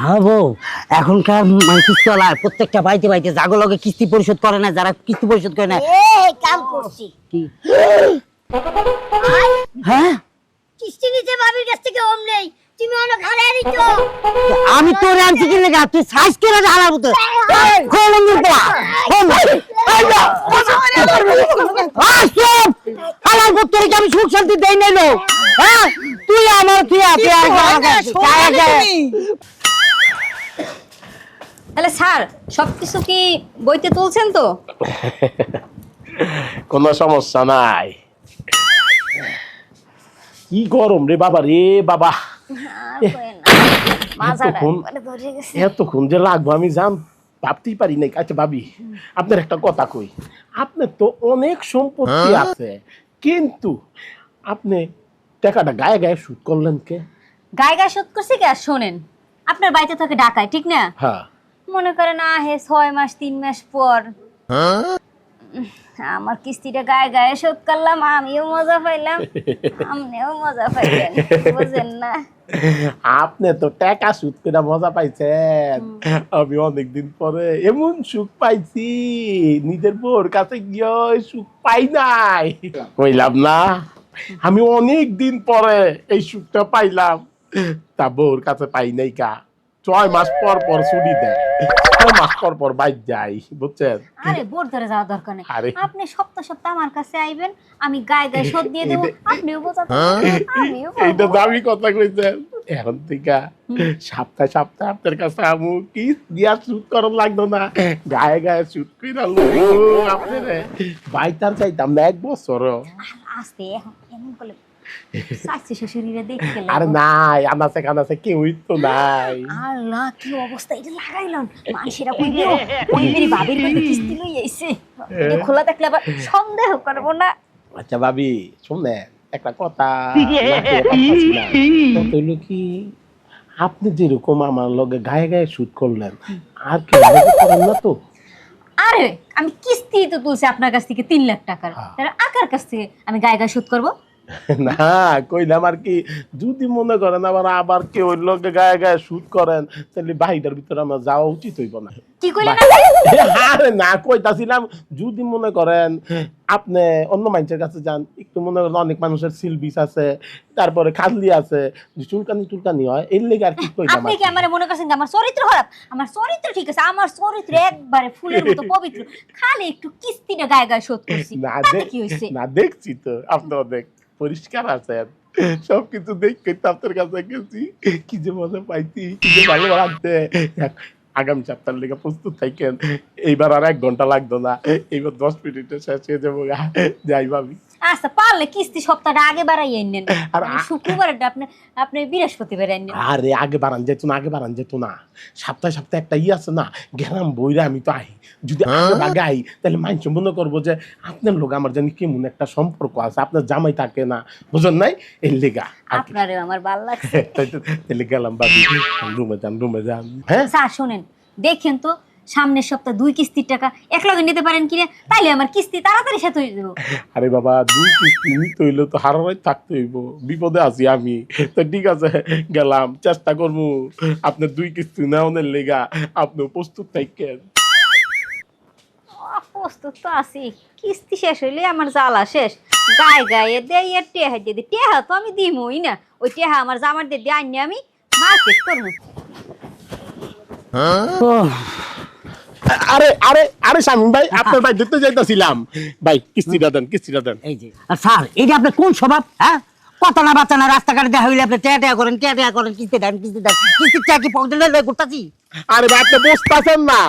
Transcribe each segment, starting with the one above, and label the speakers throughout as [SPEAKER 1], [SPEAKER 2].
[SPEAKER 1] হ্যাঁ বউ এখনকার প্রত্যেকটা বাড়িতে বাড়িতে জাগলগে কিস্তি পরিশোধ করে না যারা কিস্তি পরিশোধ করে না।
[SPEAKER 2] এই কাম করছি।
[SPEAKER 1] কি? হ্যাঁ?
[SPEAKER 2] কিস্তি নিতে ভাবির কাছ থেকে ওম নেই। তুমি অনেক হারাই দিচ্ছ
[SPEAKER 1] আমি তোর আনছি কি লেগে তুই সাইজ করে ঢালার মতো। খোলন দিতে হালার পর তোর আমি সুখ শান্তি দেই নাই লো হ্যাঁ? তুই আমার কি আছে
[SPEAKER 3] তাহলে স্যার সবকিছু কি বইতে তুলছেন তো?
[SPEAKER 4] কোনো সমস্যা নাই। কি গরম রে বাবা রে বাবা। এতক্ষণ যে লাগবো আমি জান ভাবতেই পারি নাই। আচ্ছা ভাবি আপনার একটা কথা কই। আপনার তো অনেক সম্পত্তি আছে কিন্তু আপনি টাকাটা গায়ে গায়ে শুট করলেন কে?
[SPEAKER 3] গায়ে গায়ে শোধ করছি কি? শোনেন আপনার বাড়িতে থাকে ডাকায় ঠিক না?
[SPEAKER 4] হ্যাঁ।
[SPEAKER 3] মনে করেন আহে ছয় মাস তিন মাস পর। আমার কিস্তিটা গায়ে গায়ে শোধ করলাম আমিও মজা পাইলাম আপনিও মজা পাইলেন বুঝেন না।
[SPEAKER 4] আপনি তো টাকা সুদ করে মজা পাইছেন। আমি অনেকদিন পরে এমন সুখ পাইছি নিজের বোর কাছে গিয়ে সুখ পাই নাই। কইলাম না আমি অনেক দিন পরে এই সুখটা পাইলাম। তা কাছে পাই নাই কা ছয় মাস পর পর ছুটি দেয়। ছয় মাস পর পর বাইর যাই বুঝছেন?
[SPEAKER 3] আরে বোর ধরে যাওয়ার দরকার নেই।
[SPEAKER 4] আরে।
[SPEAKER 3] আপনি সপ্তাহ সপ্তাহ আমার কাছে আইবেন আমি গায়ে গায়ে শোধ দিয়ে দেবো আপনিও বোঝাতে
[SPEAKER 4] এইটা দামি কথা কইছেন। এখন থেকে সপ্তাহ সপ্তাহ আপনার কাছে আমু কি দিয়া শুট করার লাগতো না। গায়ে গায়ে শুট আপনার। বাইতার চাইতাম না এক বছর
[SPEAKER 3] আস্তে এখন এমন করলে শাশি শ্বশুরিরা দেখতে
[SPEAKER 4] আরে নাই আনাসে কানাসে কেউই তো নাই
[SPEAKER 3] আল্লাহ কি অবস্থা এটা লাগাইলাম মানুষেরা কই দিও ওই মেরি বাবির কাছে কিস্তি লই আইছে এটা খোলা থাকলে আবার সন্দেহ করব না
[SPEAKER 4] আচ্ছা ভাবি শুনে একটা কথা হইল কি আপনি যেরকম আমার লগে গায়ে গায়ে শুট করলেন আর করেন না তো?
[SPEAKER 3] আরে আমি কিস্তি তো তুলছি আপনার কাছ থেকে তিন লাখ টাকার।
[SPEAKER 4] হ্যাঁ।
[SPEAKER 3] তাহলে আকার কাছ থেকে আমি গায়ে গায়ে শোধ করব?
[SPEAKER 4] না কইলাম আর কি? যদি মনে করেন আবার আবার কেউ ওই লোকে গায়ে গায়ে শুট করেন তাহলে বাহিটার ভিতরে আমার যাওয়া উচিত হইব না।
[SPEAKER 3] কি কইলেন?
[SPEAKER 4] আরে না কইতাছিলাম যদি মনে করেন আপনি অন্য মানুষের কাছে যান একটু মনে করেন অনেক মানুষের সিলবিস আছে তারপরে খাজলি আছে যে চুলকানি হয় এর লেগে আর কি কইলাম
[SPEAKER 3] আপনি কি আমার মনে করছেন যে আমার চরিত্র খারাপ? আমার চরিত্র ঠিক আছে আমার চরিত্র একবারে ফুলের মতো পবিত্র খালি একটু কিস্তিটা গায়ে গায়ে শোধ করছি।
[SPEAKER 4] না
[SPEAKER 3] কি হয়েছে
[SPEAKER 4] না দেখছি তো আপনি অনেক পরিষ্কার আছে। সবকিছু দেখে আপনার কাছে গেছি, কি যে মজা পাইছি, কি যে ভালো লাগছে। আগামী সপ্তাহের লেগে প্রস্তুত থাকেন। এইবার আর এক ঘণ্টা লাগতো না। এইবার দশ মিনিটে শেষ হয়ে যাব। যাই ভাবি।
[SPEAKER 3] আচ্ছা পারলে কিস্তি সপ্তাহটা আগে বাড়াই নেন
[SPEAKER 4] আর
[SPEAKER 3] মানে শুক্রবারটা আপনি আপনি বৃহস্পতিবার নেন।
[SPEAKER 4] আরে আগে বাড়ান যেত না আগে বাড়ান যেত না। সপ্তাহে সপ্তাহে একটা ই আছে না গেলাম বইরা আমি তো আই যদি আগে আগে আই তাহলে মানুষ মনে করব যে আপনার লোক আমার জানি কেমন একটা সম্পর্ক আছে আপনার জামাই থাকে না। বুঝেন নাই? এর লেগা। কি।
[SPEAKER 3] আমার ভালো লাগছে।
[SPEAKER 4] তাহলে গেলাম বাবি রুমে যান রুমে যান। হ্যাঁ?
[SPEAKER 3] স্যার শোনেন দেখেন তো সামনের সপ্তাহ দুই কিস্তির টাকা এক লগে নিতে পারেন কিনা তাইলে আমার কিস্তি তাড়াতাড়ি সাথে হয়ে দেবো
[SPEAKER 4] আরে বাবা দুই কিস্তি নিতে হইলে তো হারারাই থাকতে হইব। বিপদে আছি আমি। তো ঠিক আছে গেলাম চেষ্টা করব। আপনার দুই কিস্তি নেওয়ার লেগা আপনি প্রস্তুত থাকেন।
[SPEAKER 3] প্রস্তুত তো আছি। কিস্তি শেষ হইলে আমার জ্বালা শেষ। গায়ে গায়ে দেই আর টেহা দিয়ে দিই টেহা তো আমি দিমই না। ওই টেহা আমার জামার দিয়ে দিয়ে আনি আমি মার্কেট করব
[SPEAKER 4] আরে আরে আরে শামিম ভাই আপনার ভাই দেখতে যাইতেছিলাম। ভাই কিস্তিটা দেন কিস্তিটা দেন।
[SPEAKER 1] এই যে স্যার এটা আপনার কোন স্বভাব হ্যাঁ? কত না বাচ্চা না রাস্তাঘাটে দেখা হইলে আপনি টেয়া টেয়া করেন টেয়া টেয়া করেন কিস্তি দেন কিস্তি দেন। কিস্তি টাকা কি পকেটে করতেছি
[SPEAKER 4] আরে ভাই আপনি বসতেছেন না।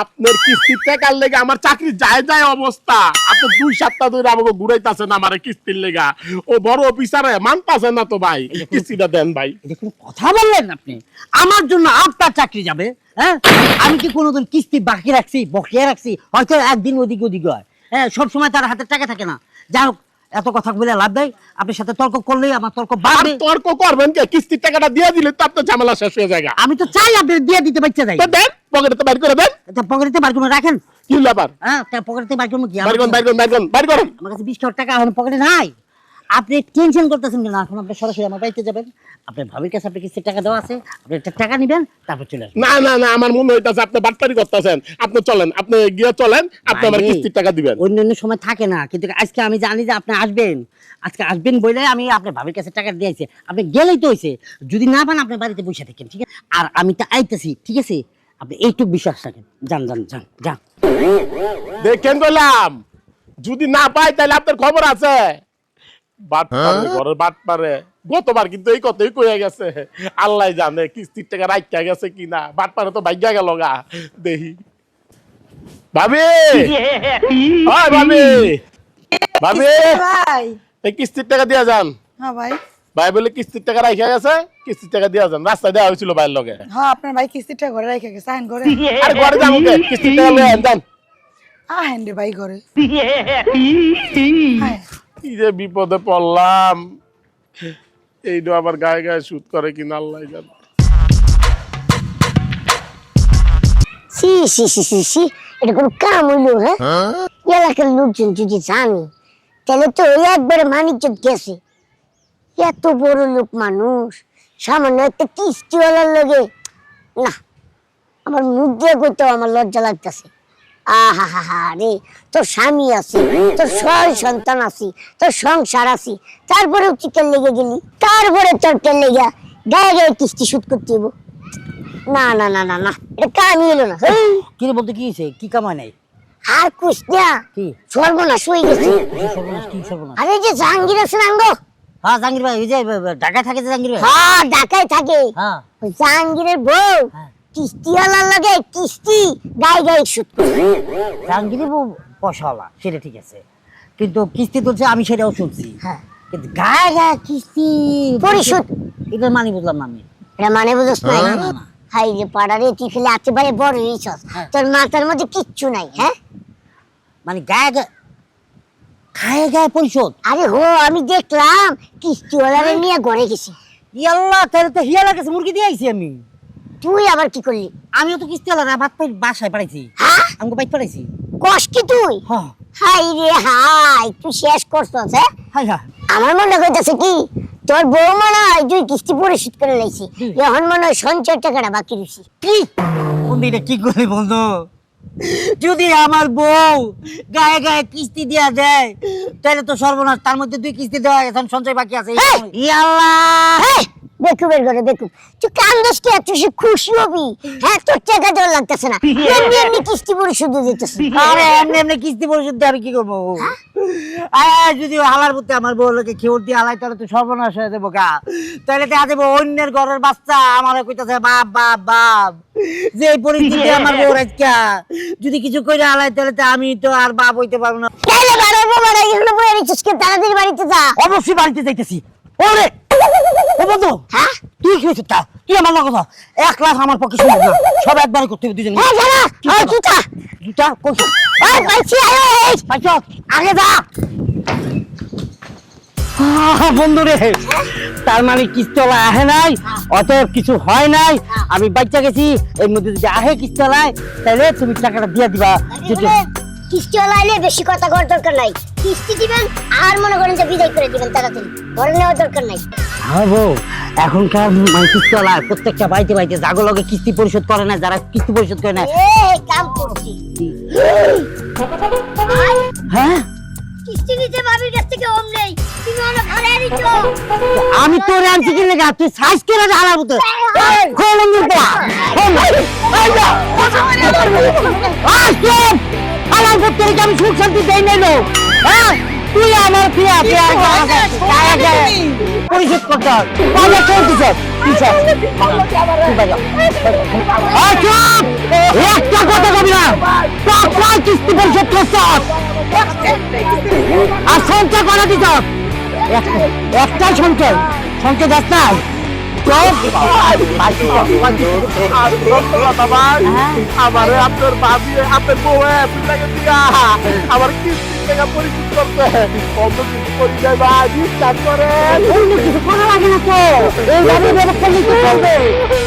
[SPEAKER 4] আপনার কিস্তির টাকার লেগে আমার চাকরি যায় যায় অবস্থা। আপনি দুই সপ্তাহ ধরে আমাকে ঘুরাইতেছেন আমার কিস্তির লেগা। ও বড় অফিসারে মানতাছেন না তো ভাই। কিস্তিটা দেন ভাই।
[SPEAKER 1] কোন কথা বললেন আপনি। আমার জন্য আপনার চাকরি যাবে হ্যাঁ? আমি কি কোনোদিন কিস্তি বাকি রাখছি বকিয়ে রাখছি? হয়তো একদিন ওদিক ওদিক হয়। হ্যাঁ সবসময় তার হাতে টাকা থাকে না। যাই হোক এত কথা বলে লাভ দেয় আপনার সাথে তর্ক করলেই আমার তর্ক বাড়বে।
[SPEAKER 4] তর্ক করবেন কে? কিস্তির টাকাটা দিয়ে দিলে তো আপনার ঝামেলা শেষ হয়ে যায়
[SPEAKER 1] আমি তো চাই আপনি দিয়ে দিতে পারছে যাই।
[SPEAKER 4] দেন। পকেটে তো বাইর করে দেন।
[SPEAKER 1] পকেটে বার করে রাখেন।
[SPEAKER 4] কি ব্যাপার
[SPEAKER 1] হ্যাঁ পকেটে করব কি
[SPEAKER 4] বাইর করুন বাইর করুন বাইর করুন বাইর করুন।
[SPEAKER 1] আমার কাছে বিশ টাকা এখন পকেটে নাই। আপনি টেনশন করতেছেন কেন? এখন আপনি সরাসরি আমার বাড়িতে যাবেন। আপনার ভাবির কাছে আপনি কিস্তির টাকা দেওয়া আছে। আপনি টাকা নেবেন তারপর চলে আসবেন।
[SPEAKER 4] না না না আমার মনে হইতাছে আপনি বাটপারি করতেছেন। আপনি চলেন আপনি গিয়ে চলেন আপনি আমার কিস্তির টাকা দিবেন।
[SPEAKER 1] অন্য অন্য সময় থাকে না। কিন্তু আজকে আমি জানি যে আপনি আসবেন। আজকে আসবেন বলে আমি আপনার ভাবির কাছে টাকা দিয়েছি। আপনি গেলেই তো হয়েছে যদি না পান আপনার বাড়িতে বসে থাকেন ঠিক আছে? আর আমি তো আইতেছি ঠিক আছে? আপনি এইটুক বিশ্বাস রাখেন। যান যান যান যান।
[SPEAKER 4] দেখেন বললাম যদি না পাই তাহলে আপনার খবর আছে। বাট ঘরের বাট পারে। গতবার কিন্তু এই কথাই কইয়া গেছে। আল্লাহ জানে কিস্তির টাকা রাখতে গেছে কিনা। বাট পারে তো ভাগ্যা গেল গা। দেহি। ভাবি! ভাবি! ভাবি!
[SPEAKER 5] ভাই।
[SPEAKER 4] কিস্তির টাকা দিয়া যান।
[SPEAKER 5] হ্যাঁ ভাই।
[SPEAKER 4] ভাই বলে কিস্তির টাকা রাখা গেছে কিস্তির টাকা দিয়া যান। রাস্তায় দেওয়া হয়েছিল ভাইয়ের লগে।
[SPEAKER 5] হ্যাঁ আপনার ভাই কিস্তিটা ঘরে রেখে গেছে আহেন ঘরে।
[SPEAKER 4] আরে ঘরে যাব কে? কিস্তির টাকা লয়ে যান।
[SPEAKER 5] আহেন রে ভাই ঘরে। হ্যাঁ
[SPEAKER 4] কি যে বিপদে পড়লাম। এইটা আবার গায়ে গায়ে শুট করে কিনা আল্লাহ জানে।
[SPEAKER 2] সি সি সি সি সি এটা কোনো কাম হইল হ্যাঁ? এলাকার লোকজন যদি জানে তাহলে তো ওই একবারে মানিজ্জত গেছে। এত বড় লোক মানুষ। সামান্য একটা কিস্তিওয়ালার লগে। না আমার মুখ দিয়ে করতেও আমার লজ্জা লাগতেছে। আহা হা হা রে তোর স্বামী আছে তোর ছয় সন্তান আছে তোর সংসার আছে তারপরেও চিকেন লেগে গেলি? তারপরে তোর তেল লেগে গায়ে গায়ে কিস্তি শুট করতে না না না না না এটা কামই হলো না।
[SPEAKER 1] কি বলতে কি হয়েছে কি কামায় নাই?
[SPEAKER 2] আর কুস না
[SPEAKER 1] কি?
[SPEAKER 2] সর্বনাশ হয়ে গেছে। আরে যে জাহাঙ্গীর আছে না
[SPEAKER 1] হ্যাঁ জাহাঙ্গীর ভাই ওই যে ঢাকায় থাকে যে জাহাঙ্গীর ভাই
[SPEAKER 2] হ্যাঁ ঢাকায় থাকে।
[SPEAKER 1] হ্যাঁ।
[SPEAKER 2] জাহাঙ্গীরের বউ
[SPEAKER 1] হ্যাঁ।
[SPEAKER 2] কিস্তিওয়ালার লাগে কিস্তি গায়ে গায়ে শুট করে।
[SPEAKER 1] জাহাঙ্গীরের বউ পয়সাওয়ালা সেটা ঠিক আছে। কিন্তু কিস্তি তুলছে আমি সেটাও শুনছি।
[SPEAKER 2] হ্যাঁ।
[SPEAKER 1] কিন্তু গায়ে গায়ে কিস্তি
[SPEAKER 2] পরিশোধ।
[SPEAKER 1] এটার মানে বুঝলাম না আমি।
[SPEAKER 2] এটা মানে বুঝছ না। হাই রে পাড়ারে খেলে একেবারে বড় হয়েছস।
[SPEAKER 1] হ্যাঁ।
[SPEAKER 2] তোর মাথার মধ্যে কিচ্ছু নাই হ্যাঁ?
[SPEAKER 1] মানে গায়ে গায়ে গায়ে গায়ে পরিশোধ।
[SPEAKER 2] আরে হো আমি দেখলাম কিস্তিওয়ালারে নিয়ে ঘরে গেছি।
[SPEAKER 1] ইয়াল্লাহ তাহলে তো হিয়া লাগেছে মুরগি দিয়ে আইছি আমি।
[SPEAKER 2] তুই আবার কি করলি?
[SPEAKER 1] আমিও তো কিস্তি আলাদা ভাত পাই বাসায় পাঠাইছি।
[SPEAKER 2] হ্যাঁ?
[SPEAKER 1] আমাকে বাইক পাঠাইছি।
[SPEAKER 2] কষ কি তুই?
[SPEAKER 1] হ্যাঁ।
[SPEAKER 2] হাই রে হাই তুই শেষ করছস হ্যাঁ?
[SPEAKER 1] হাই হ্যাঁ
[SPEAKER 2] আমার মনে হইতেছে কি তোর বউ মনে হয় তুই কিস্তি পরিশোধ করে লাইছি। এখন মনে হয় সঞ্চয় টাকাটা বাকি রয়েছি।
[SPEAKER 1] কি? বন্ধু এটা কি করে বন্ধু যদি আমার বউ গায়ে গায়ে কিস্তি দিয়া দেয় তাহলে তো সর্বনাশ তার মধ্যে দুই কিস্তি দেওয়া এখন সঞ্চয় বাকি আছে
[SPEAKER 2] এই!
[SPEAKER 1] ইয়াল্লাহ
[SPEAKER 2] বেকুবের ঘরে বেকুব তুই কান্দাস কি তুই সে খুশি হবি? হ্যাঁ তোর টাকা দেওয়ার লাগতেছে না। এমনি এমনি কিস্তি পরিশোধ দিতেছে।
[SPEAKER 1] আরে এমনি এমনি কিস্তি পরিশোধ দিয়ে আমি কি করব? আয় যদি হালার মধ্যে আমার বউ লোকে খেউর দিয়ে হালাই তাহলে তো সর্বনাশ হয়ে যাব গা। তাহলে দেখা যাব অন্যের ঘরের বাচ্চা আমার কইতাছে বাপ বাপ বাপ। যে এই পরিস্থিতি আমার বউ রাজকা যদি কিছু কইরা হালাই তাহলে তো আমি তো আর বাপ হইতে পারব না।
[SPEAKER 2] বাড়ার কে তাড়াতাড়ি বাড়িতে যা।
[SPEAKER 1] অবশ্যই বাড়িতে যাইতেছি। ওরে! ও বন্ধু
[SPEAKER 2] হ্যাঁ?
[SPEAKER 1] তুই কি তা? তুই আমার কথা। এক লাখ আমার পক্ষে সম্ভব না। সব একবারে করতে হবে দুজনে।
[SPEAKER 2] হ্যাঁ জানা। জুতা। আয়
[SPEAKER 1] পাইছ? আগে যা। আহ, বন্ধু রে তার মানে কিস্তলা আহে নাই অতএব কিছু হয় নাই। আমি বাচ্চা গেছি এর মধ্যে যদি আহে কিস্তলায় তাহলে তুমি টাকাটা দিয়ে দিবা।
[SPEAKER 2] বেশি কথা করার দরকার নাই। কিস্তি দিবেন আর মনে করেন যে বিদায় করে দিবেন তাড়াতাড়ি। ঘরে নেওয়ার দরকার নাই।
[SPEAKER 1] হ্যাঁ এখনকার মানে কিস্তলায় প্রত্যেকটা বাড়িতে বাড়িতে কিস্তি পরিশোধ করে না যারা কিস্তি পরিশোধ করে না।
[SPEAKER 2] কাম করছি।
[SPEAKER 1] হ্যাঁ?
[SPEAKER 2] কিস্তি নিতে ভাবির কাছ থেকে ওম নেই। তুমি অনেক ঘরে আনিছো
[SPEAKER 1] আমি তোর আনছি কি লেগা তুই সাইজ করে ঢালার মতো। আমার পুত্রকে আমি সুখ শান্তি দেই নাই লো হ্যাঁ তুই আমার গায়ে পরিশোধ করতে হয় চলতে স্যার কি স্যার একটা কথা কবি না টাকা কিস্তি পরিশোধ করতে আর সঞ্চয় করে দিত একটাই সঞ্চয় সঞ্চয় নাই
[SPEAKER 4] আমারে আপনার ভাবি আপনার বউ আপনাকে দিয়া আমার কিস্তির টাকা পরিশোধ করতে অন্য কিছু করি যায় ভাই বিশ্বাস করে।
[SPEAKER 1] কিছু করা লাগে না তো। এইভাবে ব্যবস্থা নিতে চলবে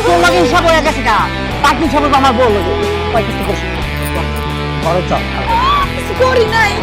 [SPEAKER 1] তোর লাগে হিসাব হয়ে গেছে না। বাকি সব আমার বউ লাগে। কয় কিছু করছি
[SPEAKER 5] কিছু করি নাই।